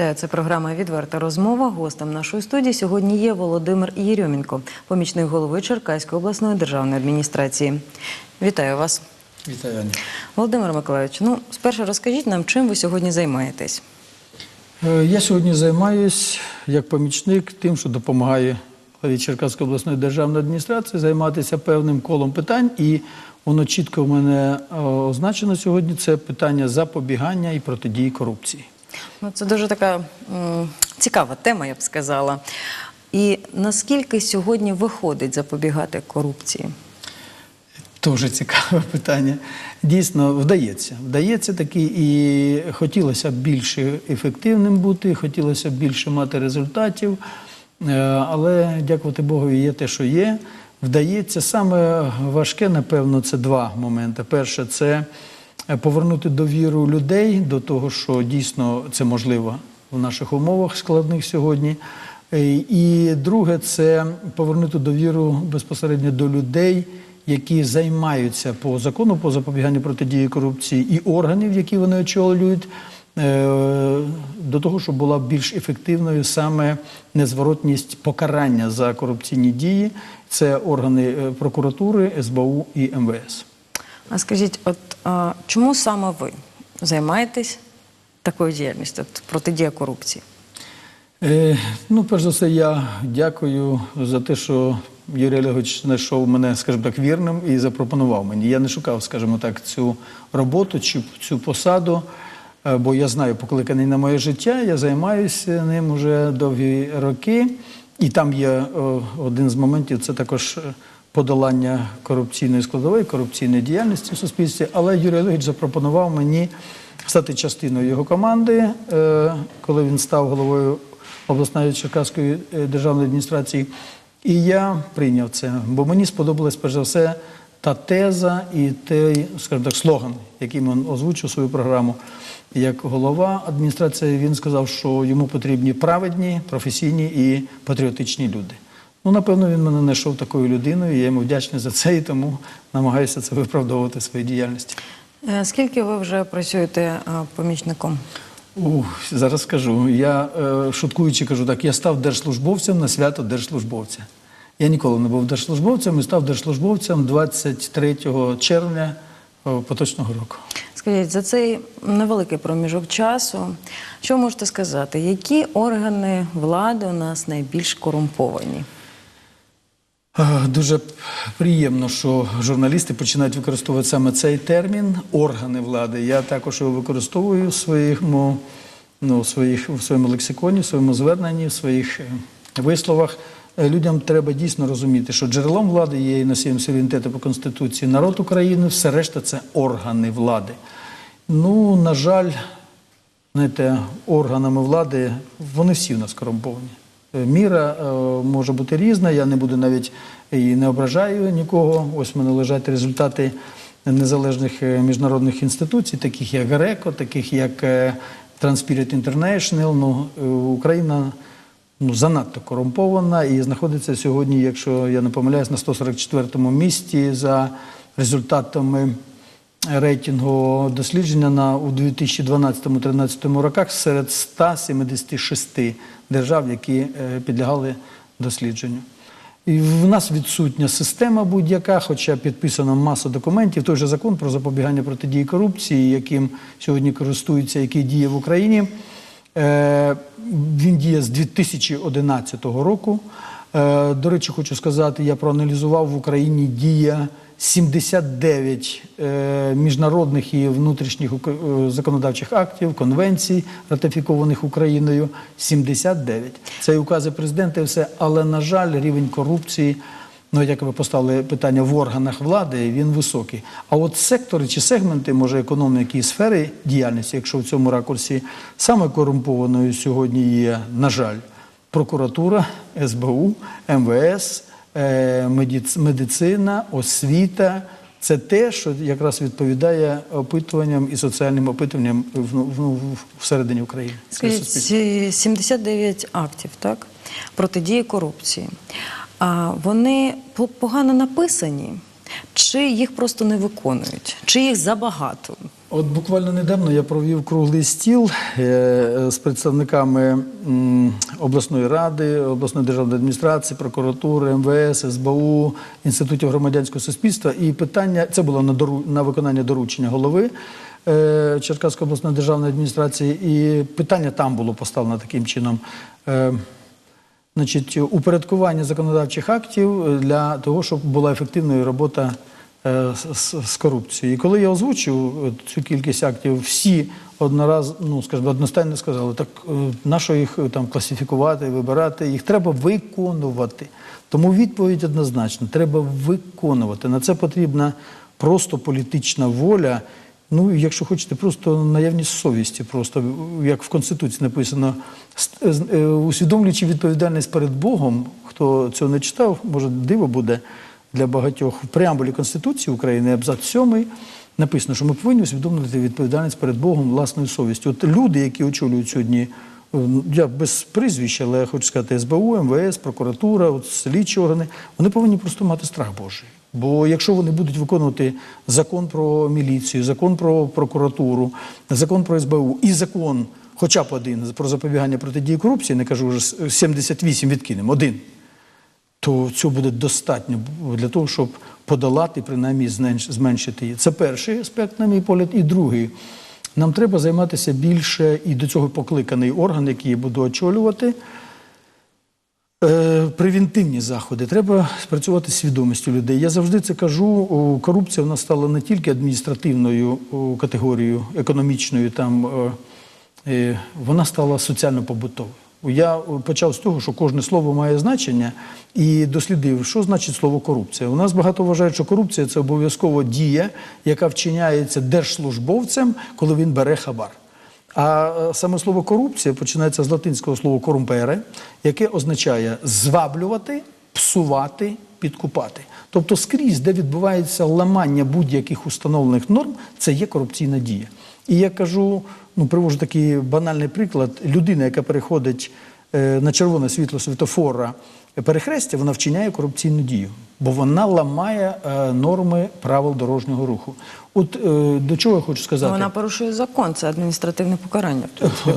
Вітаю, це програма Відверта розмова. Гостем нашої студії сьогодні є Володимир Єрьомінко, помічник голови Черкаської обласної державної адміністрації. Вітаю вас, Вітаю, Аня. Володимир Миколаївич. Ну, спершу розкажіть нам, чим ви сьогодні займаєтесь. Е, Я сьогодні займаюся як помічник тим, що допомагає главі Черкаської обласної державної адміністрації займатися певним колом питань. І воно чітко в мене е, означено сьогодні. Це питання запобігання і протидії корупції. Ну, це дуже така цікава тема, я б сказала. І наскільки сьогодні виходить запобігати корупції? Дуже цікаве питання. Дійсно, вдається. Вдається таки, і хотілося б більше ефективним бути, хотілося б більше мати результатів. Е, Але дякувати Богу, є те, що є. Вдається. Саме важке, напевно, це два моменти. Перше, це повернути довіру людей до того, що дійсно це можливо в наших умовах складних сьогодні. Е, І друге, це повернути довіру безпосередньо до людей, які займаються по закону по запобіганню протидії корупції, і органів, які вони очолюють, е, до того, щоб була більш ефективною саме незворотність покарання за корупційні дії. Це органи е, прокуратури, СБУ і МВС. А скажіть, от а, чому саме ви займаєтесь такою діяльністю, от протидія корупції? Е, ну, перш за все, я дякую за те, що Юрій Олегович знайшов мене, скажімо так, вірним і запропонував мені. Я не шукав, скажімо так, цю роботу чи цю посаду, е, бо я знаю покликаний на моє життя, я займаюся ним уже довгі роки. І там є один з моментів це також е, подолання корупційної складової, корупційної діяльності в суспільстві. Але Юрій Олегович запропонував мені стати частиною його команди, е, коли він став головою обласної Черкаської е, державної адміністрації. І я прийняв це, бо мені сподобалась перш за все та теза і той, скажімо так, слоган, який він озвучив свою програму. Як голова адміністрації він сказав, що йому потрібні праведні, професійні і патріотичні люди. Ну, напевно, він мене знайшов такою людиною, і я йому вдячний за це і тому намагаюся це виправдовувати в своїй діяльності. Е, Скільки ви вже працюєте помічником? Ух, зараз скажу. Я е, шуткуючи кажу так, я став держслужбовцем на свято держслужбовця. Я ніколи не був держслужбовцем і став держслужбовцем 23 червня е, поточного року. Скажіть, за цей невеликий проміжок часу, що можете сказати, які органи влади у нас найбільш корумповані? Е, Дуже приємно, що журналісти починають використовувати саме цей термін органи влади. Я також його використовую в своєму, ну, в своїх, в своєму лексиконі, в своєму зверненні, в своїх е, висловах. Е, Людям треба дійсно розуміти, що джерелом влади є і носієм суверенітету по Конституції народ України, все решта це органи влади. Ну, на жаль, знаєте, органами влади вони всі в нас корумповані. Е, Міра е, може бути різна, я не буду навіть і не ображаю нікого. Ось в мене лежать результати незалежних е, міжнародних інституцій, таких як ГРЕКО, таких як Transpirit International. Ну, Україна ну, занадто корумпована і знаходиться сьогодні, якщо я не помиляюсь, на 144-му місці за результатами рейтингу дослідження на у 2012-2013 роках серед 176 держав, які е, підлягали дослідженню. І в нас відсутня система будь-яка, хоча підписано маса документів. Той же закон про запобігання протидії корупції, яким сьогодні користуються, який діє в Україні. Е, Він діє з 2011 року. Е, До речі, хочу сказати, я проаналізував в Україні дія 79 е, міжнародних і внутрішніх е, законодавчих актів, конвенцій, ратифікованих Україною. 79. Це і укази президента, і все. Але, на жаль, рівень корупції, ну як ви поставили питання в органах влади, він високий. А от сектори чи сегменти, може, економіки і сфери діяльності, якщо в цьому ракурсі саме корумпованою сьогодні є, на жаль, прокуратура, СБУ, МВС, медицина, освіта. Це те, що якраз відповідає опитуванням і соціальним опитуванням в, в, в- всередині України. Скажіть, ці 79 актів, так? Протидії корупції. А вони по- погано написані, чи їх просто не виконують, чи їх забагато? От буквально недавно я провів круглий стіл е, з представниками обласної ради, обласної державної адміністрації, прокуратури, МВС, СБУ, інститутів громадянського суспільства. І питання це було на дору на виконання доручення голови е, Черкаської обласної державної адміністрації. І питання там було поставлено таким чином. Е, Значить, упорядкування законодавчих актів для того, щоб була ефективною робота з, з- з корупцією. І коли я озвучив е, цю кількість актів, всі однораз, ну скажімо, одностайно сказали, так е, на що їх е, там класифікувати, вибирати, їх треба виконувати. Тому відповідь однозначна: треба виконувати. На це потрібна просто політична воля. Ну, якщо хочете, просто наявність совісті, просто як в Конституції написано, е, усвідомлюючи відповідальність перед Богом, хто цього не читав, може диво буде для багатьох. В преамбулі Конституції України, абзац 7, написано, що ми повинні усвідомлювати відповідальність перед Богом власною совістю. От люди, які очолюють сьогодні, е, я без прізвища, але я хочу сказати, СБУ, МВС, прокуратура, от слідчі органи, вони повинні просто мати страх Божий. Бо якщо вони будуть виконувати закон про міліцію, закон про прокуратуру, закон про СБУ і закон, хоча б один про запобігання протидії корупції, не кажу вже 78 відкинемо, один, то цього буде достатньо для того, щоб подолати, принаймні зменшити її. Це перший аспект, на мій погляд. І другий. Нам треба займатися більше, і до цього покликаний орган, який я буду очолювати. Е, Превентивні заходи треба спрацювати з свідомістю людей. Я завжди це кажу. Корупція в нас стала не тільки адміністративною категорією, економічною, там е, е, вона стала соціально-побутовою. Я почав з того, що кожне слово має значення, і дослідив, що значить слово корупція. У нас багато вважають, що корупція це обов'язково дія, яка вчиняється держслужбовцем, коли він бере хабар. А е, саме слово корупція починається з латинського слова корумпере, яке означає зваблювати, псувати, підкупати. Тобто скрізь, де відбувається ламання будь-яких установлених норм, це є корупційна дія. І я кажу, ну привожу такий банальний приклад: людина, яка переходить е, на червоне світло світофора перехрестя, вона вчиняє корупційну дію, бо вона ламає е, норми правил дорожнього руху. От е, до чого я хочу сказати? Вона порушує закон, це адміністративне покарання.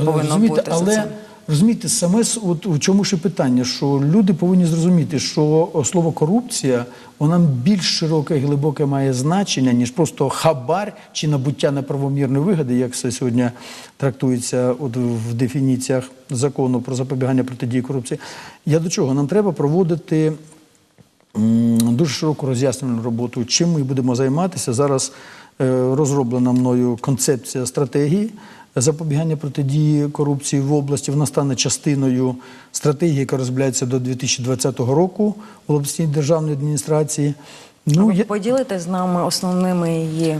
повинно бути за але це. Розумієте, саме от у чому ще питання, що люди повинні зрозуміти, що слово корупція вона більш широке і глибоке має значення, ніж просто хабар чи набуття неправомірної вигоди, як це сьогодні трактується от в дефініціях закону про запобігання протидії корупції. Я до чого? Нам треба проводити дуже широку роз'яснювальну роботу. Чим ми будемо займатися? Зараз е, розроблена мною концепція стратегії запобігання протидії корупції в області. Вона стане частиною стратегії, яка розробляється до 2020 року в обласній державній адміністрації. Ну, я, поділитесь з нами основними її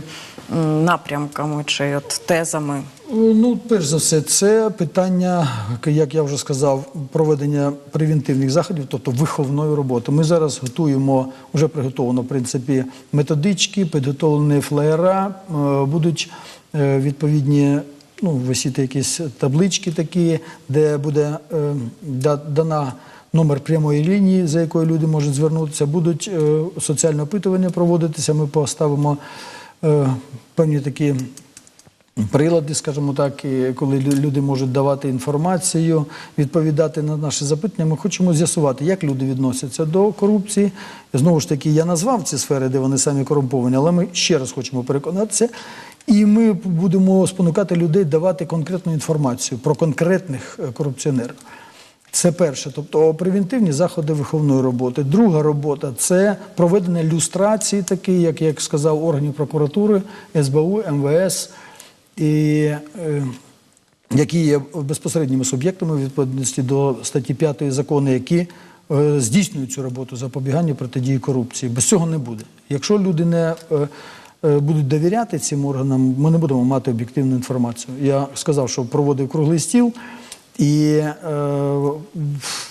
напрямками чи от тезами. Ну, перш за все, це питання, як я вже сказав, проведення превентивних заходів, тобто виховної роботи. Ми зараз готуємо, вже приготовлено, в принципі, методички, підготовлені флеєра, е, будуть е, відповідні. Ну, висіти якісь таблички такі, де буде е, да- дана номер прямої лінії, за якою люди можуть звернутися. Будуть е, соціальні опитування проводитися. Ми поставимо е, певні такі прилади, скажімо так, і коли люди можуть давати інформацію, відповідати на наші запитання. Ми хочемо з'ясувати, як люди відносяться до корупції. Знову ж таки, я назвав ці сфери, де вони самі корумповані, але ми ще раз хочемо переконатися. І ми будемо спонукати людей давати конкретну інформацію про конкретних е, корупціонерів. Це перше, тобто превентивні заходи виховної роботи. Друга робота це проведення люстрації, такі, як, як сказав, органів прокуратури, СБУ, МВС, і, е, які є безпосередніми суб'єктами відповідності до статті 5 закону, які е, здійснюють цю роботу запобігання протидії корупції. Без цього не буде. Якщо люди не е, будуть довіряти цим органам, ми не будемо мати об'єктивну інформацію. Я сказав, що проводив круглий стіл і е,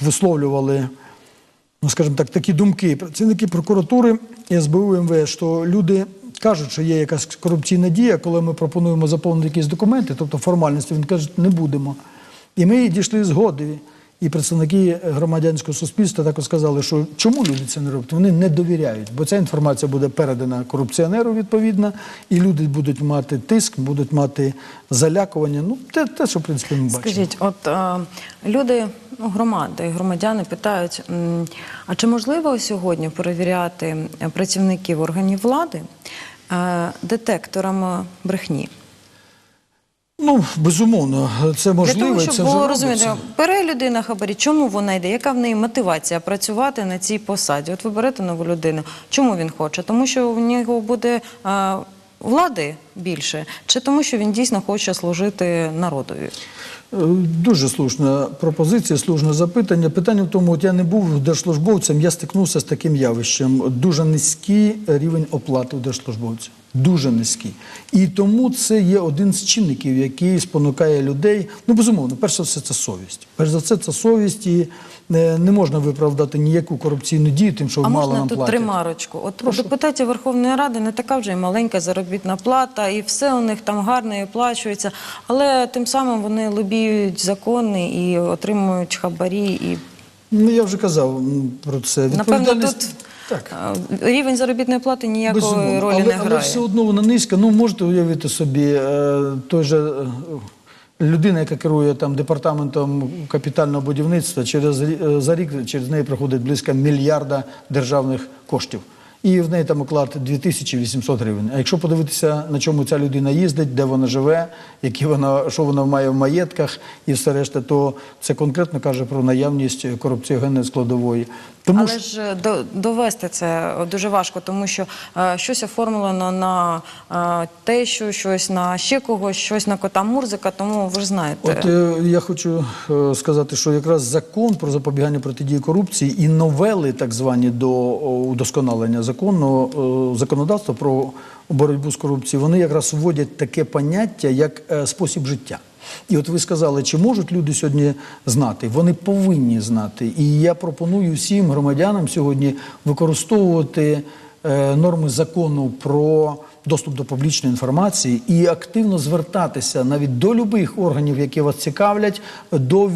висловлювали, ну скажімо так, такі думки працівники прокуратури СБУ МВС, що люди кажуть, що є якась корупційна дія, коли ми пропонуємо заповнити якісь документи, тобто формальності, вони кажуть, не будемо. І ми дійшли згоди. І представники громадянського суспільства також сказали, що чому люди це не роблять? Вони не довіряють, бо ця інформація буде передана корупціонеру відповідно, і люди будуть мати тиск, будуть мати залякування. Ну, те, те що в принципі ми бачимо. Скажіть, от е, люди, ну, громади, громадяни питають, а чи можливо сьогодні перевіряти е, працівників органів влади е, детекторами брехні? Ну, безумовно, це можливо, Для того, щоб це було розуміти, бере людина хабарі, чому вона йде, яка в неї мотивація працювати на цій посаді? От ви берете нову людину, чому він хоче? Тому що в нього буде влади більше, чи тому, що він дійсно хоче служити народові? Е, Дуже слушна пропозиція, слушне запитання. Питання в тому, от я не був держслужбовцем, я стикнувся з таким явищем. Дуже низький рівень оплати у держслужбовців. Дуже низький. І тому це є один з чинників, який спонукає людей. Ну, безумовно, перш за все, це совість. Перш за все, це совість, і е, не можна виправдати ніяку корупційну дію, тим, що А мало можна нам тут платять. ремарочку? От у депутатів Верховної Ради не така вже й маленька заробітна плата, і все у них там гарно і оплачується, але тим самим вони лобіюють закони і отримують хабарі. І Ну, я вже казав про це. напевно тут Так. рівень заробітної плати ніякої Безумовно. ролі але, не але все одно вона низька. Ну можете уявити собі, е, той же е, людина, яка керує там департаментом капітального будівництва, через е, за рік через неї проходить близько мільярда державних коштів. І в неї там оклад 2800 гривень. А якщо подивитися, на чому ця людина їздить, де вона живе, які вона, що вона має в маєтках і все решта, то це конкретно каже про наявність корупціогенної складової. Тому Але ж е, до- довести це дуже важко, тому що е, щось оформлено на е, те, що щось на ще когось, щось на кота Мурзика, тому ви ж знаєте. От е, я хочу е, сказати, що якраз закон про запобігання протидії корупції і новели, так звані до удосконалення закону е, законодавства про боротьбу з корупцією, вони якраз вводять таке поняття як е, спосіб життя. І от ви сказали, чи можуть люди сьогодні знати? Вони повинні знати. І я пропоную всім громадянам сьогодні використовувати е, норми закону про доступ до публічної інформації і активно звертатися навіть до любих органів, які вас цікавлять, до е,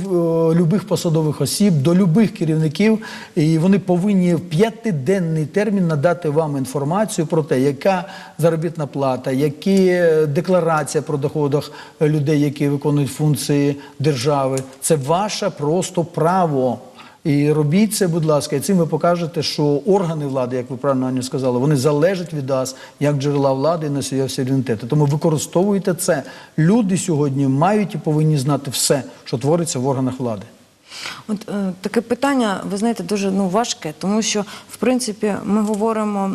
любих посадових осіб, до любих керівників. І вони повинні в п'ятиденний термін надати вам інформацію про те, яка заробітна плата, які е, декларація про доходах людей, які виконують функції держави. Це ваше просто право. І робіть це, будь ласка, і цим ви покажете, що органи влади, як ви правильно Аню сказали, вони залежать від вас як джерела влади і носія суверенітету. Тому використовуйте це. Люди сьогодні мають і повинні знати все, що твориться в органах влади. От е, таке питання, ви знаєте, дуже ну важке, тому що в принципі ми говоримо,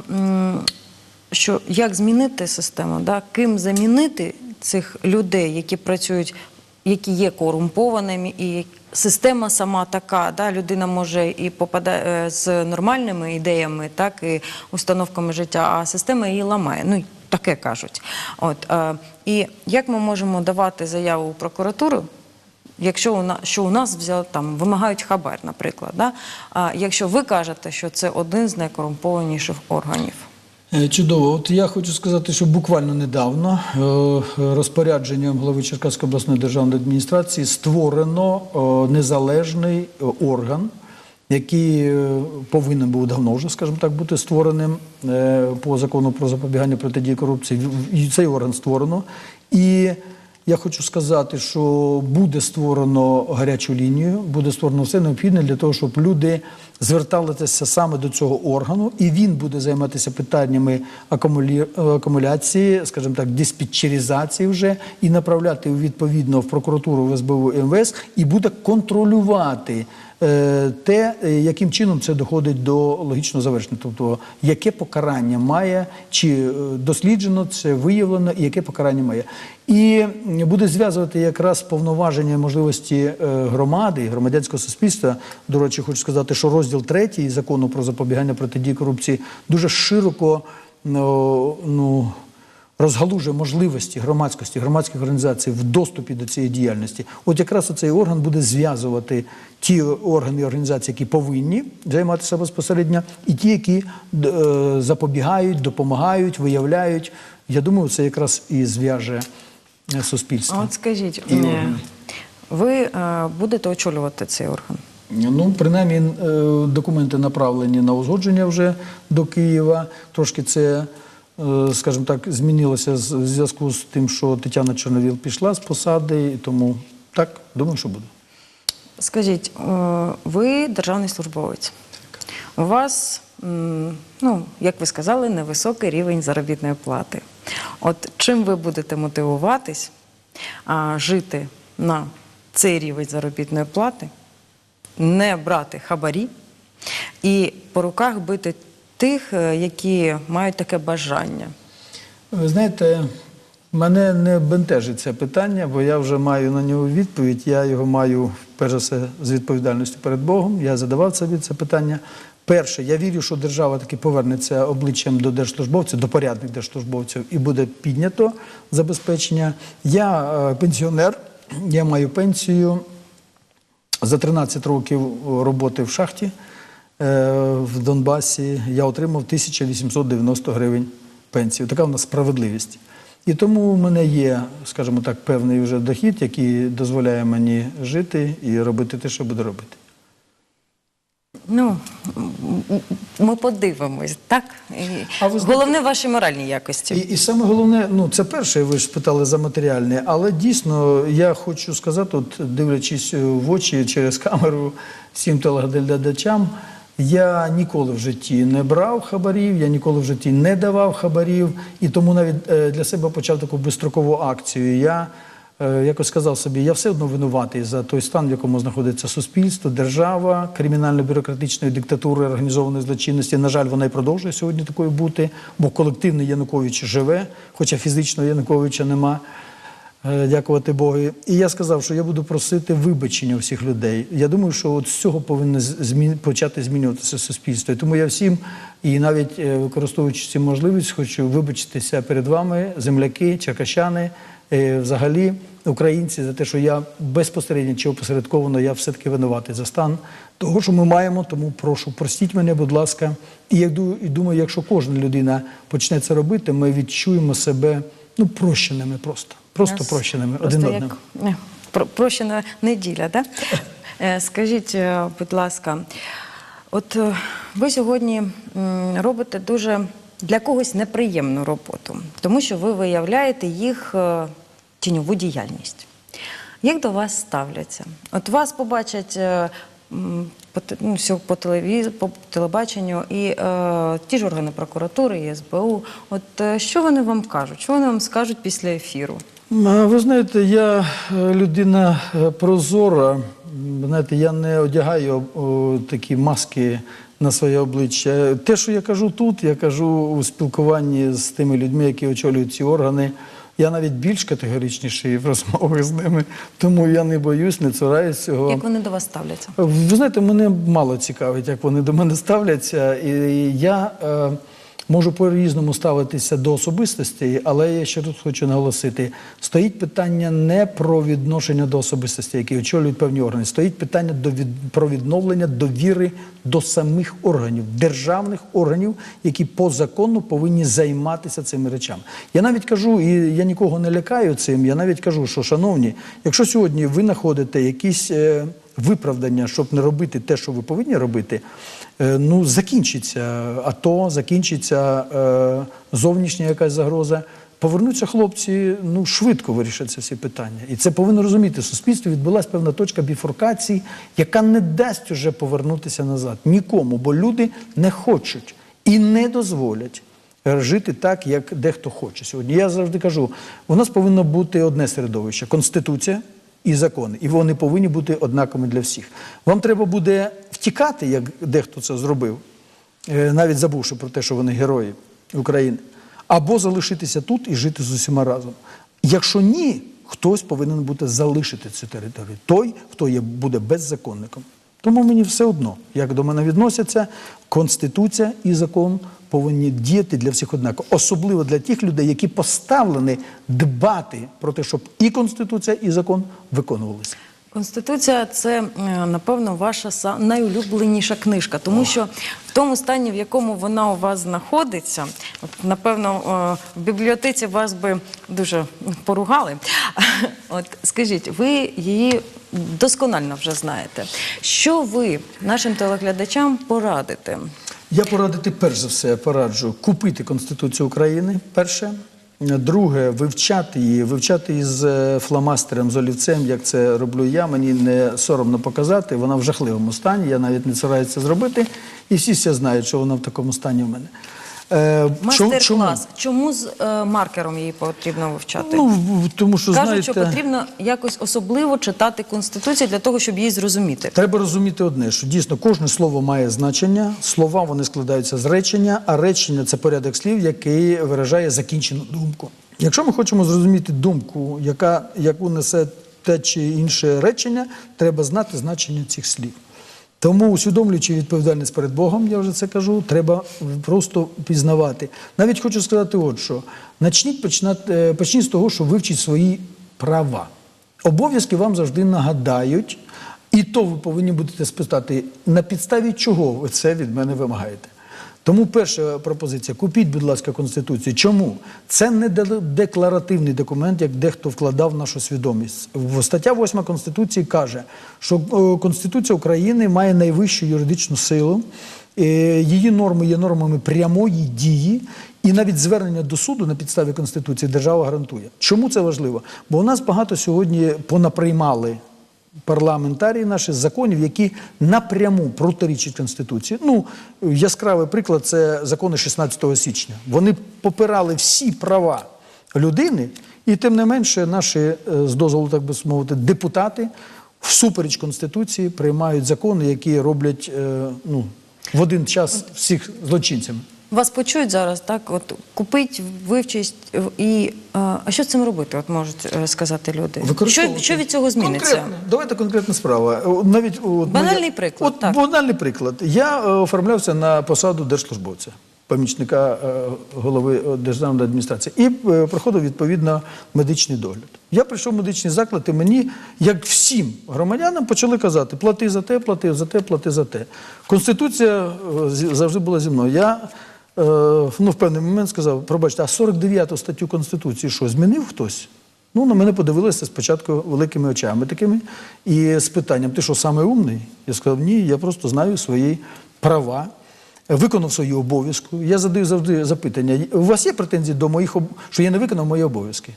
що як змінити систему, да? ким замінити цих людей, які працюють, які є корумпованими, і система сама така, да? людина може і попадає з нормальними ідеями, так і установками життя, а система її ламає. Ну таке кажуть. От е, і як ми можемо давати заяву у прокуратуру? Якщо у нас що у нас взяли там вимагають хабар, наприклад, да? а якщо ви кажете, що це один з найкорумпованіших органів. Е, Чудово. От я хочу сказати, що буквально недавно е, розпорядженням голови Черкаської обласної державної адміністрації створено е, незалежний орган, який повинен був давно вже, скажімо так, бути створеним по закону про запобігання протидії корупції. Цей орган створено. І я хочу сказати, що буде створено гарячу лінію, буде створено все необхідне для того, щоб люди зверталися саме до цього органу, і він буде займатися питаннями акумулі... акумуляції, скажімо так, диспетчеризації вже і направляти відповідно в прокуратуру в СБУ МВС, і буде контролювати те, е, яким чином це доходить до логічного завершення. Тобто, яке покарання має, чи е, досліджено це виявлено, і яке покарання має. І буде зв'язувати якраз повноваження можливості е, громади громадянського суспільства. До речі, хочу сказати, що розділ третій закону про запобігання протидії корупції дуже широко ну, розгалужує можливості громадськості, громадських організацій в доступі до цієї діяльності. От якраз цей орган буде зв'язувати ті органи і організації, які повинні займатися безпосередньо, і ті, які е, запобігають, допомагають, виявляють. Я думаю, це якраз і зв'яже е, суспільство. А от скажіть, І ви е, будете очолювати цей орган. Ну, принаймні, е, документи направлені на узгодження вже до Києва. Трошки це, скажімо так, змінилося в зв'язку з тим, що Тетяна Чорновіл пішла з посади, і тому так, думаю, що буде. Скажіть, е, ви державний службовець. У вас, ну, як ви сказали, невисокий рівень заробітної плати. От чим ви будете мотивуватись жити на цей рівень заробітної плати, не брати хабарі і по руках бити тих, е, які мають таке бажання? Ви знаєте, мене не бентежить це питання, бо я вже маю на нього відповідь. Я його маю перш за все з відповідальністю перед Богом. Я задавав собі це питання. Перше, я вірю, що держава таки повернеться обличчям до держслужбовців, до порядних держслужбовців, і буде піднято забезпечення. Я е, пенсіонер, я маю пенсію за 13 років роботи в шахті в Донбасі я отримав 1890 гривень пенсію. Така в нас справедливість. І тому у мене є, скажімо так, певний вже дохід, який дозволяє мені жити і робити те, що буду робити. Ну, ми подивимось, так? А ви знаєте- Головне ваші моральні якості. І, і саме головне, ну це перше, ви ж спитали за матеріальне, але дійсно я хочу сказати, от дивлячись в очі через камеру всім телеглядачам, я ніколи в житті не брав хабарів, я ніколи в житті не давав хабарів, і тому навіть е, для себе почав таку безстрокову акцію. Я е, якось сказав собі, я все одно винуватий за той стан, в якому знаходиться суспільство, держава, кримінально-бюрократичної диктатури, організованої злочинності. На жаль, вона і продовжує сьогодні такою бути, бо колективний Янукович живе, хоча фізично Януковича нема. Е, Дякувати Богу. І я сказав, що я буду просити вибачення всіх людей. Я думаю, що от з цього повинно змін... почати змінюватися суспільство. І тому я всім, і навіть е, використовуючи цю можливість, хочу вибачитися перед вами, земляки, черкащани, е, взагалі українці, за те, що я безпосередньо чи опосередковано я все-таки винуватий за стан того, що ми маємо. Тому прошу, простіть мене, будь ласка. І я думаю, якщо кожна людина почне це робити, ми відчуємо себе ну прощеними просто. Просто Нас прощеними просто один як, одним. про- Прощена неділя, так? Е, Скажіть, е, будь ласка, от е, ви сьогодні робите дуже для когось неприємну роботу, тому що ви виявляєте їх тіньову діяльність. Як до вас ставляться? От вас побачать по, ну, по, телевіз... по телебаченню і е, ті ж органи прокуратури, і СБУ. От що вони вам кажуть? Що вони вам скажуть після ефіру? Ви знаєте, я е, людина е, прозора. Знаєте, я не одягаю о, такі маски на своє обличчя. Те, що я кажу тут, я кажу у спілкуванні з тими людьми, які очолюють ці органи. Я навіть більш категоричніший в розмовах з ними, тому я не боюсь, не цураюсь цього. Як вони до вас ставляться? Ви знаєте, мене мало цікавить, як вони до мене ставляться. І я е, можу по-різному ставитися до особистостей, але я ще раз хочу наголосити: стоїть питання не про відношення до особистостей, які очолюють певні органи. Стоїть питання до від, про відновлення довіри до самих органів, державних органів, які по закону повинні займатися цими речами. Я навіть кажу, і я нікого не лякаю цим. Я навіть кажу, що шановні, якщо сьогодні ви знаходите якісь. Е, виправдання, щоб не робити те, що ви повинні робити, е, ну закінчиться АТО, закінчиться е, зовнішня якась загроза. Повернуться хлопці, ну швидко вирішаться всі питання. І це повинно розуміти. В суспільстві відбулася певна точка біфуркації, яка не дасть уже повернутися назад нікому, бо люди не хочуть і не дозволять е, жити так, як дехто хоче сьогодні. Я завжди кажу: у нас повинно бути одне середовище конституція і закони, і вони повинні бути однаковими для всіх. Вам треба буде втікати, як дехто це зробив, е, навіть забувши про те, що вони герої України, або залишитися тут і жити з усіма разом. Якщо ні, хтось повинен бути залишити цю територію. Той, хто є, буде беззаконником. Тому мені все одно, як до мене відносяться, конституція і закон повинні діяти для всіх однаково, особливо для тих людей, які поставлені дбати про те, щоб і конституція, і закон виконувалися. Конституція це е, напевно ваша найулюбленіша книжка, тому що в тому стані, в якому вона у вас знаходиться, от, напевно, е, в бібліотеці вас би дуже поругали. От скажіть, ви її досконально вже знаєте. Що ви нашим телеглядачам порадите? Я порадити перш за все пораджу купити Конституцію України. Перше. Друге, вивчати її, вивчати її з е, фломастером, з олівцем, як це роблю я. Мені не соромно показати. Вона в жахливому стані. Я навіть не цураюся зробити. І всі все знають, що вона в такому стані в мене. Е, Мастер-клас. Чому з е, маркером її потрібно вивчати? Ну, тому що Кажуть, знаєте, що потрібно якось особливо читати конституцію для того, щоб її зрозуміти. Треба розуміти одне, що дійсно кожне слово має значення. Слова вони складаються з речення, а речення це порядок слів, який виражає закінчену думку. Якщо ми хочемо зрозуміти думку, яка, яку несе те чи інше речення, треба знати значення цих слів. Тому, усвідомлюючи відповідальність перед Богом, я вже це кажу, треба просто пізнавати. Навіть хочу сказати, от що начніть починати, е, почніть з того, що вивчіть свої права. Обов'язки вам завжди нагадають, і то ви повинні будете спитати, на підставі чого ви це від мене вимагаєте. Тому перша пропозиція: купіть, будь ласка, Конституцію. Чому? Це не декларативний документ, як дехто вкладав в нашу свідомість. Стаття 8 Конституції каже, що е, Конституція України має найвищу юридичну силу. Е, Її норми є нормами прямої дії, і навіть звернення до суду на підставі Конституції держава гарантує. Чому це важливо? Бо у нас багато сьогодні понаприймали парламентарії наші законів, які напряму протирічать Конституції. Ну, яскравий приклад це закони 16 січня. Вони попирали всі права людини, і тим не менше, наші, е, з дозволу, так би мовити, депутати всупереч Конституції приймають закони, які роблять е, ну, в один час всіх злочинцями. Вас почують зараз, так? От купить, вивчить і е, а що з цим робити? От можуть е, сказати люди. Що, що від цього зміниться? Конкретно. Давайте конкретна справа. Навіть от Банальний моя- приклад, От так. банальний приклад. Я е, оформлявся на посаду держслужбовця, помічника е, голови е, державної адміністрації, і е, проходив відповідно медичний догляд. Я прийшов в медичний заклад, і мені, як всім громадянам, почали казати: плати за те, плати за те, плати за те. Конституція е, завжди була зі мною. Я е, ну, в певний момент сказав: пробачте, а 49 статтю Конституції що, змінив хтось? Ну, на мене подивилися спочатку великими очами такими і з питанням: ти що, саме умний? Я сказав, ні, я просто знаю свої права, виконав свої обов'язки. Я задаю завжди запитання: у вас є претензії до моїх що я не виконав мої обов'язки?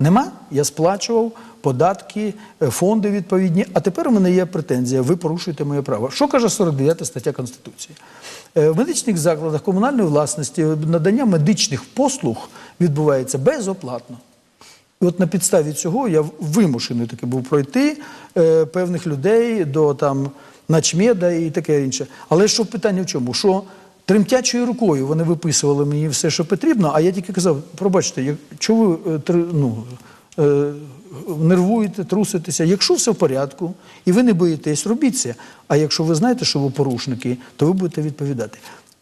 Нема? Я сплачував податки, е, фонди відповідні. А тепер у мене є претензія, ви порушуєте моє право. Що каже 49 стаття Конституції? Е, В медичних закладах комунальної власності надання медичних послуг відбувається безоплатно. І от на підставі цього я вимушений таки був пройти е, певних людей до там начмеда і таке інше. Але що питання в чому? Що тремтячою рукою вони виписували мені все, що потрібно, а я тільки казав: пробачте, як, чого ви е, ну, е, нервуєте, труситеся? Якщо все в порядку і ви не боїтесь, робіть це. А якщо ви знаєте, що ви порушники, то ви будете відповідати.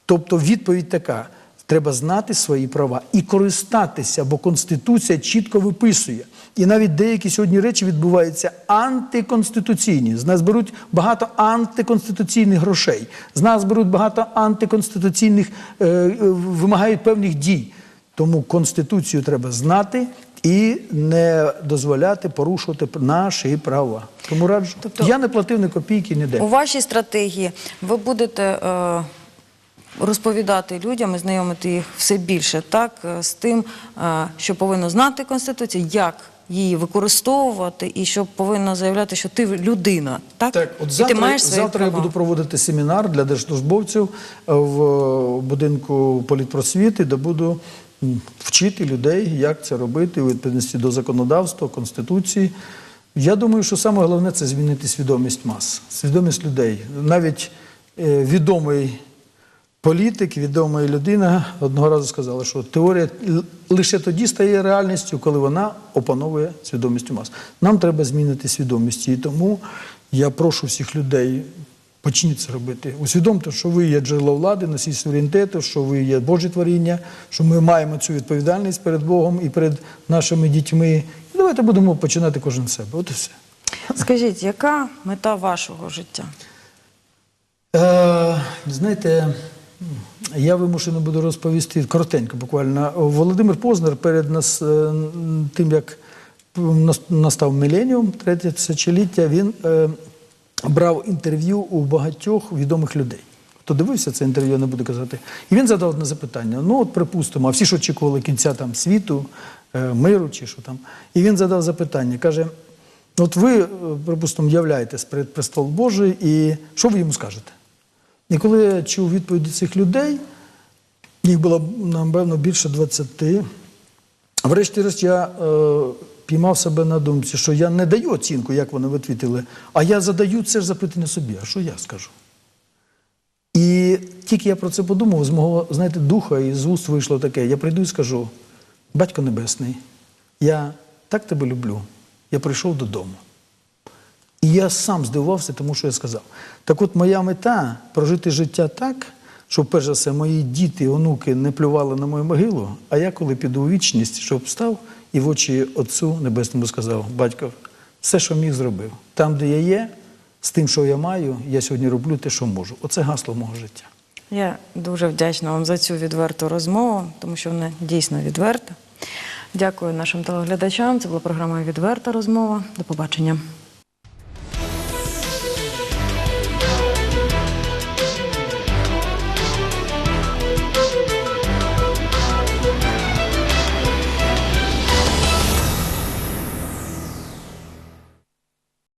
Тобто відповідь така. Треба знати свої права і користатися, бо Конституція чітко виписує. І навіть деякі сьогодні речі відбуваються антиконституційні. З нас беруть багато антиконституційних грошей. З нас беруть багато антиконституційних, е, е, вимагають певних дій. Тому Конституцію треба знати і не дозволяти порушувати наші права. Тому раджу. Тобто- Я не платив ні копійки ніде. У вашій стратегії ви будете е, розповідати людям і знайомити їх все більше так, е, з тим, е, що повинно знати Конституцію, як її використовувати, і що повинно заявляти, що ти людина. Так, Так, от і завтра, ти маєш свої завтра я буду проводити семінар для держслужбовців е, в будинку політпросвіти, де буду вчити людей, як це робити у відповідності до законодавства, конституції. Я думаю, що саме головне це змінити свідомість мас, свідомість людей. Навіть е, відомий політик, відома людина одного разу сказала, що теорія лише тоді стає реальністю, коли вона опановує свідомістю мас. Нам треба змінити свідомість. І тому я прошу всіх людей. Почніть це робити. Усвідомте, що ви є джерело влади, носій суверенітету, що ви є Божі творіння, що ми маємо цю відповідальність перед Богом і перед нашими дітьми. І давайте будемо починати кожен з себе. От і все. Скажіть, яка мета вашого життя? Е, знаєте, я вимушений буду розповісти коротенько, буквально. Володимир Познер перед нас, е, тим, як настав міленіум, третє тисячоліття, він е, брав інтерв'ю у багатьох відомих людей. Хто дивився це інтерв'ю, я не буду казати. І він задав одне запитання. Ну, от припустимо, а всі ж очікували кінця там світу, е, миру чи що там. І він задав запитання, каже: от ви, припустимо, являєтесь перед престол Божий, і що ви йому скажете? І коли я чув відповіді цих людей, їх було напевно більше 20, врешті-решт я е, піймав себе на думці, що я не даю оцінку, як вони відповіли, а я задаю це ж запитання собі, а що я скажу? І тільки я про це подумав, з мого, знаєте, духа і з уст вийшло таке. Я прийду і скажу: Батько Небесний, я так тебе люблю, я прийшов додому. І я сам здивувався, тому що я сказав. Так от моя мета прожити життя так, щоб, перш за все, мої діти онуки не плювали на мою могилу, а я, коли піду у вічність, щоб встав і в очі Отцю Небесному сказав: батько, все, що міг, зробив. Там, де я є, з тим, що я маю, я сьогодні роблю те, що можу. Оце гасло мого життя. Я дуже вдячна вам за цю відверту розмову, тому що вона дійсно відверта. Дякую нашим телеглядачам. Це була програма Відверта розмова. До побачення.